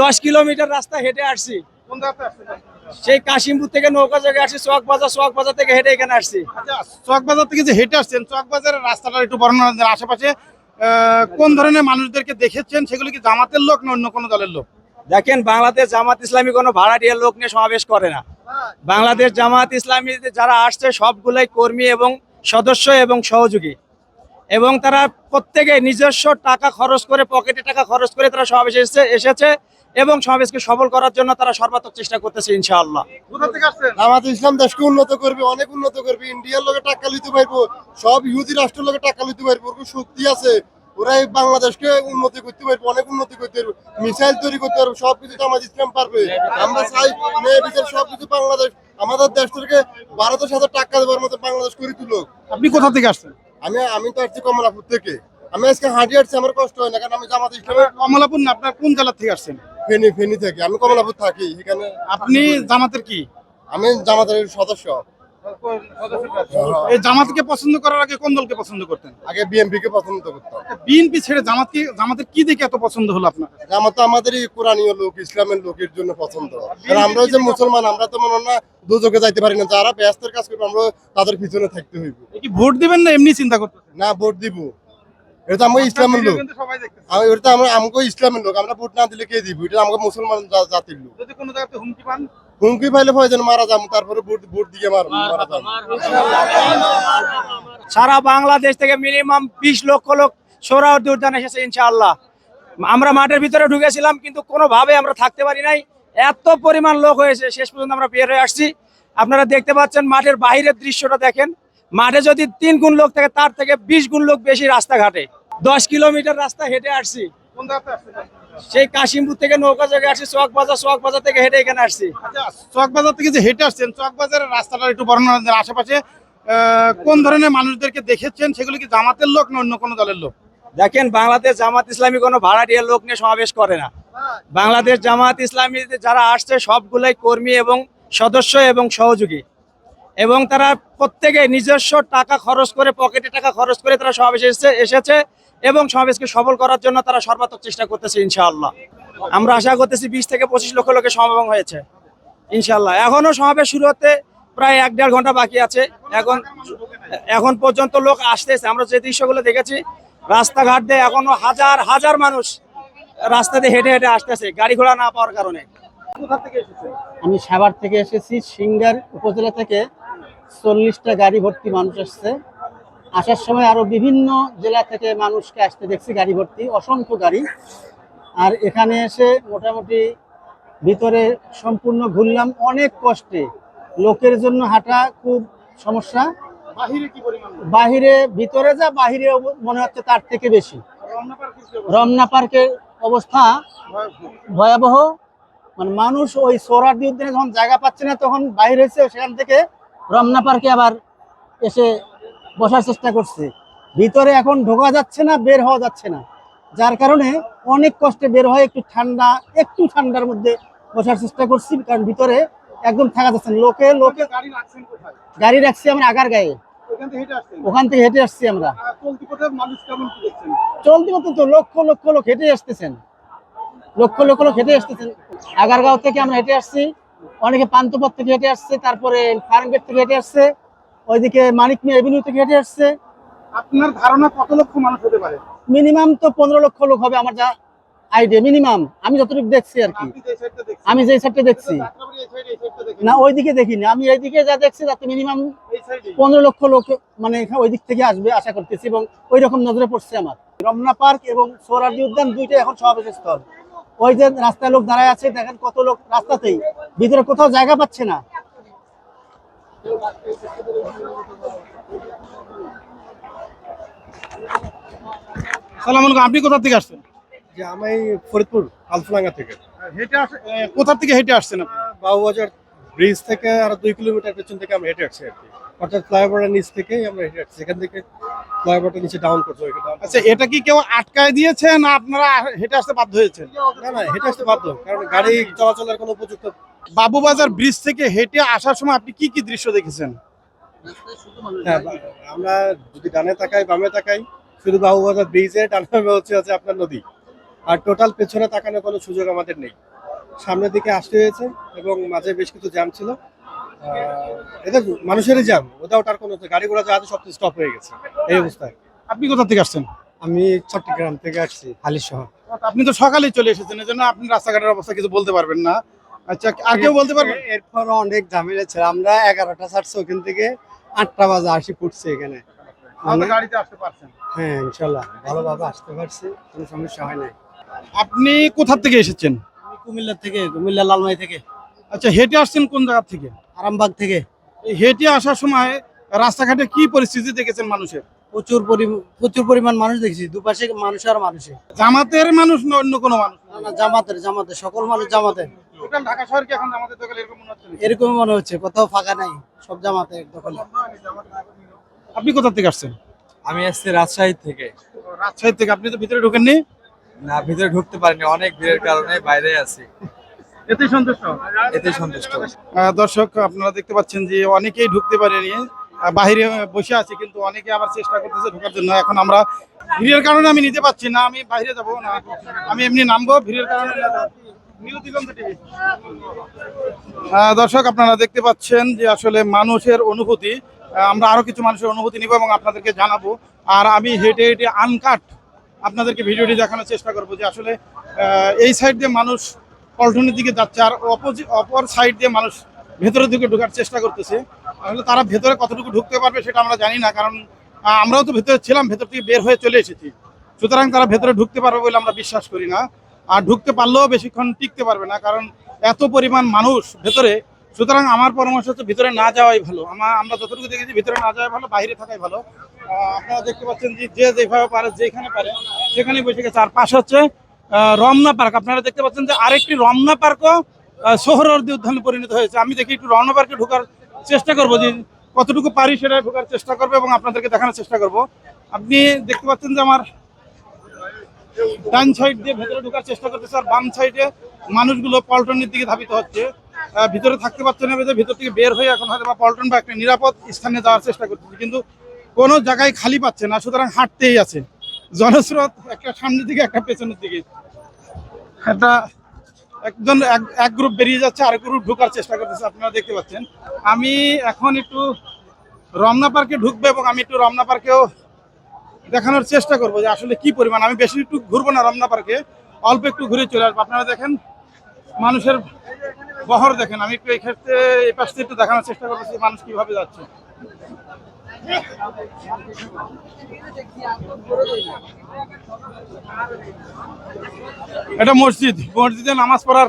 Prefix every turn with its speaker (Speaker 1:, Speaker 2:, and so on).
Speaker 1: দশ কিলোমিটার রাস্তা হেঁটে আসছি। সেই কাশিমপুর থেকে নৌকা জায়গায় আসছি চক বাজার চক বাজার থেকে হেঁটে এখানে আসছি।
Speaker 2: আচ্ছা চকবাজার থেকে যে হেঁটে আসছেন চকবাজারের রাস্তাটা একটু বর্ণনা দেন আশেপাশে কোন ধরনের মানুষদেরকে দেখেছেন? সেগুলো কি জামাতের লোক না অন্য কোনো দলের লোক?
Speaker 1: দেখেন বাংলাদেশ জামাত ইসলামী কোনো ভাড়াটিয়া লোক নিয়ে সমাবেশ করে না। বাংলাদেশ জামাত ইসলামী যারা আসছে সবগুলাই কর্মী এবং সদস্য এবং সহযোগী। এবং তারা প্রত্যেকে নিজস্ব টাকা খরচ করে পকেটে টাকা খরচ করে তারা সমাবেশে এসেছে। এবং সমাবেশকে সফল করার জন্য তারা সর্বাত্মক চেষ্টা করতেছে ইনশাআল্লাহ।
Speaker 2: কোথা থেকে আসছেন?
Speaker 3: আমাদের ইসলাম দেশকে উন্নত করবে অনেক উন্নত করবে। ইন্ডিয়ার লোকে টাকা লইতে পারব সব ইহুদি রাষ্ট্রের লোকে টাকা লইতে পারব ওর শক্তি আছে। ওরা এই বাংলাদেশকে উন্নতি করতে পারব অনেক উন্নতি করতে পারব। মিসাইল তৈরি করতে পারব সব কিছু তো আমাদের ইসলাম পারবে। আমরা চাই মেয়ে বিচার সব কিছু বাংলাদেশ আমাদের দেশ থেকে ভারতের সাথে টাকা দেওয়ার মতো বাংলাদেশ করে তুলো
Speaker 2: আপনি কোথা থেকে আসছেন?
Speaker 3: আমি আমি তো আসছি কমলাপুর থেকে। আমি আজকে হাঁটি আসছি আমার কষ্ট হয় না কারণ আমি জামাত ইসলামের
Speaker 2: কমলাপুর না আপনার কোন জেলা থেকে আসছেন?
Speaker 3: ফেনি ফেনি থেকে। আমি কমলাপুর থাকি এখানে
Speaker 2: আপনি জামাতের কি?
Speaker 3: আমি জামাতের সদস্য।
Speaker 2: এই জামাতকে পছন্দ করার আগে কোন দলকে পছন্দ করতেন?
Speaker 3: আগে বিএমপি কে পছন্দ করতাম।
Speaker 2: বিএনপি ছেড়ে জামাতকে জামাতের কি দেখে এত পছন্দ হলো আপনার?
Speaker 3: জামাত আমাদেরই কোরআনীয় লোক ইসলামের লোকের জন্য পছন্দ। আমরা যে মুসলমান আমরা তো মনে হয় না দুযোগে যাইতে পারি না। যারা ব্যস্তের কাজ করব আমরা তাদের পিছনে থাকতে হইব।
Speaker 2: কি ভোট দিবেন না এমনি চিন্তা করতেছেন?
Speaker 3: না ভোট দিব। এটা তো আমাকে ইসলামের লোক।
Speaker 2: কিন্তু সবাই দেখতেছে।
Speaker 3: আমি এটা আমরা আমাকে ইসলামের লোক। আমরা ভোট না দিলে কে দিব? এটা আমাকে মুসলমান জাতির লোক।
Speaker 2: যদি কোনো জায়গাতে হুমকি পান?
Speaker 3: হুমকি পাইলে ভয় যেন মারা যাব তারপরে ভোট ভোট দিয়ে মার মারা যাব
Speaker 1: সারা বাংলাদেশ থেকে মিনিমাম বিশ লক্ষ লোক সৌরাহদ্দি উদ্যান এসেছে ইনশাআল্লাহ। আমরা মাঠের ভিতরে ঢুকেছিলাম কিন্তু কোনোভাবে আমরা থাকতে পারি নাই। এত পরিমাণ লোক হয়েছে শেষ পর্যন্ত আমরা বের হয়ে আসছি। আপনারা দেখতে পাচ্ছেন মাঠের বাইরের দৃশ্যটা দেখেন। মাঠে যদি তিন গুণ লোক থাকে তার থেকে বিশ গুণ লোক বেশি রাস্তাঘাটে। দশ কিলোমিটার রাস্তা হেঁটে আসছি। সেই কাশিমপুর থেকে নৌকা জায়গায় আসছি চক বাজার চক বাজার থেকে হেঁটে এখানে আসছি।
Speaker 2: আচ্ছা চকবাজার থেকে যে হেঁটে আসছেন চকবাজারের রাস্তাটা একটু বর্ণনা আশেপাশে কোন ধরনের মানুষদেরকে দেখেছেন? সেগুলো কি জামাতের লোক না অন্য কোনো দলের লোক?
Speaker 1: দেখেন বাংলাদেশ জামাত ইসলামী কোনো ভাড়াটিয়া লোক নিয়ে সমাবেশ করে না। বাংলাদেশ জামাত ইসলামী যারা আসছে সবগুলাই কর্মী এবং সদস্য এবং সহযোগী। এবং তারা প্রত্যেকে নিজস্ব টাকা খরচ করে, পকেটে টাকা খরচ করে তারা সমাবেশে এসেছে এসেছে এবং সমাবেশকে সফল করার জন্য তারা সর্বাত্মক চেষ্টা করতেছে ইনশাআল্লাহ। আমরা আশা করতেছি বিশ থেকে পঁচিশ লক্ষ লোকের সমাগম হয়েছে, ইনশাআল্লাহ। এখনও সমাবেশ শুরু হতে প্রায় এক দেড় ঘণ্টা বাকি আছে। এখন এখন পর্যন্ত লোক আসতেছে। আমরা যে দৃশ্যগুলো দেখেছি, রাস্তাঘাট দিয়ে এখনও হাজার হাজার মানুষ রাস্তা দিয়ে হেঁটে হেঁটে আসতেছে, গাড়ি ঘোড়া না পাওয়ার কারণে।
Speaker 4: আমি সাভার থেকে এসেছি, সিঙ্গার উপজেলা থেকে। চল্লিশটা গাড়ি ভর্তি মানুষ আসছে। আসার সময় আরও বিভিন্ন জেলা থেকে মানুষকে আসতে দেখছি গাড়ি ভর্তি অসংখ্য গাড়ি। আর এখানে এসে মোটামুটি ভিতরে সম্পূর্ণ ঘুরলাম। অনেক কষ্টে। লোকের জন্য হাঁটা খুব সমস্যা।
Speaker 2: বাহিরে কি পরিমাণ?
Speaker 4: বাহিরে ভিতরে যা বাহিরে মনে হচ্ছে তার থেকে বেশি।
Speaker 2: রমনা
Speaker 4: পার্কের অবস্থা
Speaker 2: ভয়াবহ।
Speaker 4: মানে মানুষ ওই সোহরার্দি উদ্যানে যখন জায়গা পাচ্ছে না তখন বাইরে হয়েছে সেখান থেকে রমনা পার্কে আবার এসে বসার চেষ্টা করছে। ভিতরে এখন ঢোকা যাচ্ছে না বের হওয়া যাচ্ছে না। যার কারণে অনেক কষ্টে বের হয় একটু ঠান্ডা একটু ঠান্ডার মধ্যে বসার চেষ্টা করছি কারণ ভিতরে একদম থাকা যাচ্ছে না। লোকে লোকে
Speaker 2: গাড়ি
Speaker 4: রাখছি আমরা আগার গায়ে।
Speaker 2: ওখান থেকে হেঁটে
Speaker 4: আসছি আমরা।
Speaker 2: চলতি পথে
Speaker 4: তো লক্ষ লক্ষ লোক হেঁটে আসতেছেন। লক্ষ লক্ষ লোক হেঁটে আসতেছেন। আগারগাঁও থেকে আমরা হেঁটে আসছি। অনেকে পান্তপথ থেকে হেঁটে আসছে তারপরে ফার্মগেট থেকে হেঁটে আসছে ওইদিকে মানিক মিয়া এভিনিউ থেকে হেঁটে আসছে।
Speaker 2: আপনার ধারণা কত লক্ষ মানুষ হতে পারে?
Speaker 4: মিনিমাম তো পনেরো লক্ষ লোক হবে আমার যা আইডিয়া মিনিমাম আমি যতটুকু দেখছি আর কি। আমি যে সাইডটা দেখছি।
Speaker 2: এই সাইডে এই সাইডটা দেখেন।
Speaker 4: না ওইদিকে দেখিনি। আমি এইদিকে যা দেখছি তাতে মিনিমাম পনেরো লক্ষ লোক মানে ওই দিক থেকে আসবে আশা করতেছি এবং ওই রকম নজরে পড়ছে আমার। রমনা পার্ক এবং সোহরার্দি উদ্যান দুইটাই এখন সমাবেশের স্থল ওই যে রাস্তায় লোক দাঁড়ায় আছে দেখেন কত লোক রাস্তাতেই। ভিতরে কোথাও জায়গা পাচ্ছে না।
Speaker 2: সালাম আলাইকুম আপনি কোথা থেকে আসছেন?
Speaker 3: যে আমি ফরিদপুর আলফলাঙ্গা থেকে।
Speaker 2: হেঁটে আস কোথা থেকে হেঁটে আসছেন আপনি?
Speaker 3: বাবুবাজার ব্রিজ থেকে আর দুই কিলোমিটার পেছন থেকে আমরা হেঁটে আসছি আর কি। অর্থাৎ ফ্লাইওভারের নিচ থেকেই আমরা হেঁটে আসছি। সেখান থেকে ফ্লাইওভারটা নিচে ডাউন করছে
Speaker 2: আচ্ছা এটা কি কেউ আটকায় দিয়েছে না আপনারা হেঁটে আসতে বাধ্য হয়েছেন?
Speaker 3: না না হেঁটে আসতে বাধ্য কারণ গাড়ি চলাচলের কোনো উপযুক্ত
Speaker 2: বাবুবাজার ব্রিজ থেকে হেঁটে আসার সময় আপনি কি কি দৃশ্য দেখেছেন?
Speaker 3: হ্যাঁ আমরা যদি ডানে তাকাই বামে তাকাই শুধু বাবুবাজার ব্রিজে ডানে হচ্ছে আছে আপনার নদী।
Speaker 5: আর টোটাল পেছনে তাকানোর কোনো সুযোগ আমাদের নেই। সামনের দিকে আসতে হয়েছে এবং মাঝে বেশ কিছু জ্যাম ছিল। আহ, এটা মানুষেরই জ্যাম। উইদাউট আর কোনো গাড়ি ঘোড়া যা আছে সব স্টপ হয়ে গেছে। এই অবস্থায়।
Speaker 2: আপনি কোথা থেকে আসছেন?
Speaker 5: আমি চট্টগ্রাম থেকে আসছি হালিশ শহর
Speaker 2: আপনি তো সকালেই চলে এসেছেন এজন্য আপনি রাস্তাঘাটের অবস্থা কিছু বলতে পারবেন না। আচ্ছা আর কেউ বলতে পারবেন?
Speaker 5: এরপর অনেক ঝামেলা ছিল। আমরা এগারোটা ছাড়ছি ওখান থেকে আটটা বাজে আসি পড়ছি এখানে।
Speaker 2: আপনি গাড়িতে আসতে পারছেন?
Speaker 5: হ্যাঁ ইনশাল্লাহ ভালোভাবে আসতে পারছি কোনো সমস্যা হয় নাই।
Speaker 2: আপনি কোথা থেকে এসেছেন?
Speaker 4: আমি কুমিল্লা থেকে কুমিল্লা লালমাই থেকে।
Speaker 2: আচ্ছা হেঁটে আসছেন কোন জায়গা থেকে?
Speaker 4: আরামবাগ থেকে।
Speaker 2: এই হেঁটে আসার সময় রাস্তাঘাটে কি পরিস্থিতি দেখেছেন মানুষের?
Speaker 4: প্রচুর পরি- প্রচুর পরিমাণ মানুষ দেখছি দুপাশে মানুষ আর মানুষে।
Speaker 2: জামাতের মানুষ না অন্য কোনো মানুষ?
Speaker 4: না না জামাতের জামাতের সকল মানুষ জামাতের।
Speaker 2: টোটাল ঢাকা শহর কি এখন জামাতের দখলে এরকম মনে হচ্ছে
Speaker 4: এরকম মনে হচ্ছে কোথাও ফাঁকা নাই সব জামাতে দখলে।
Speaker 2: আপনি কোথা থেকে আসছেন?
Speaker 6: আমি আসছি রাজশাহী থেকে।
Speaker 2: রাজশাহী থেকে। আপনি তো ভিতরে ঢোকেননি?
Speaker 6: না ভিতরে ঢুকতে পারিনি অনেক ভিড়ের কারণে বাইরে আছি।
Speaker 2: এতে সন্তুষ্ট?
Speaker 6: এতে সন্তুষ্ট।
Speaker 2: দর্শক আপনারা দেখতে পাচ্ছেন যে অনেকেই ঢুকতে পারেনি। বাহিরে বসে আছে কিন্তু অনেকে আবার চেষ্টা করতেছে ঢোকার জন্য। এখন আমরা ভিড়ের কারণে আমি নিতে পারছি না আমি বাইরে যাব না। আমি এমনি নামবো ভিড়ের কারণে না। যাব। New Diganta TV. দর্শক আপনারা দেখতে পাচ্ছেন যে আসলে মানুষের অনুভূতি আমরা আরও কিছু মানুষের অনুভূতি নিব এবং আপনাদেরকে জানাব। আর আমি হেঁটে হেঁটে আনকাট আপনাদেরকে ভিডিওটি দেখানোর চেষ্টা করব যে আসলে এই সাইড দিয়ে মানুষ পল্টনের দিকে যাচ্ছে আর অপোজিট অপর সাইড দিয়ে মানুষ ভেতরের দিকে ঢোকার চেষ্টা করতেছে। আসলে তারা ভেতরে কতটুকু ঢুকতে পারবে সেটা আমরা জানি না, কারণ আমরাও তো ভেতরে ছিলাম, ভেতর থেকে বের হয়ে চলে এসেছি। সুতরাং তারা ভেতরে ঢুকতে পারবে বলে আমরা বিশ্বাস করি না। আর ঢুকতে পারলেও বেশিক্ষণ টিকতে পারবে না, কারণ এত পরিমাণ মানুষ ভেতরে। সুতরাং আমার পরামর্শ হচ্ছে ভিতরে না যাওয়াই ভালো। আমার আমরা যতটুকু দেখেছি ভিতরে না যাওয়াই ভালো, বাইরে থাকাই ভালো। আপনারা দেখতে পাচ্ছেন যে যেভাবে পারে, যেখানে পারে, সেখানে বসে গেছে। আর পাশে হচ্ছে রমনা পার্ক। আপনারা দেখতে পাচ্ছেন যে আরেকটি রমনা পার্কও সোহরওয়ার্দী উদ্যানে পরিণত হয়েছে। আমি দেখি একটু রমনা পার্কে ঢোকার চেষ্টা করব যে কতটুকু পারি সেটা ঢোকার চেষ্টা করব এবং আপনাদেরকে দেখানোর চেষ্টা করব। আপনি দেখতে পাচ্ছেন যে আমার ডান সাইড দিয়ে ভেতরে ঢোকার চেষ্টা করতেছে আর বাম সাইডে মানুষগুলো পল্টনের দিকে ধাবিত হচ্ছে। ভিতরে থাকতে পারছে না ভিতর থেকে বের হয়ে এখন হয়তো বা পল্টন বা একটা নিরাপদ স্থানে যাওয়ার চেষ্টা করতেছে। কিন্তু কোনো জায়গায় খালি পাচ্ছে না, সুতরাং হাঁটতেই আছে। জনস্রোত একটা সামনের দিকে, একটা পেছনের দিকে। একটা একজন এক- এক গ্রুপ বেরিয়ে যাচ্ছে, আরেক গ্রুপ ঢোকার চেষ্টা করতেছে, আপনারা দেখতে পাচ্ছেন। আমি এখন একটু রমনা পার্কে ঢুকবো এবং আমি একটু রমনা পার্কেও দেখানোর চেষ্টা করব যে আসলে কি পরিমাণ। আমি বেশি একটু ঘুরবো না রমনা পার্কে, অল্প একটু ঘুরে চলে আসব। আপনারা দেখেন, মানুষের বহর দেখেন। আমি একটু এই ক্ষেত্রে এই পাশ থেকে একটু দেখানোর চেষ্টা করতেছি মানুষ কীভাবে যাচ্ছে। এটা মসজিদ মসজিদে নামাজ পড়ার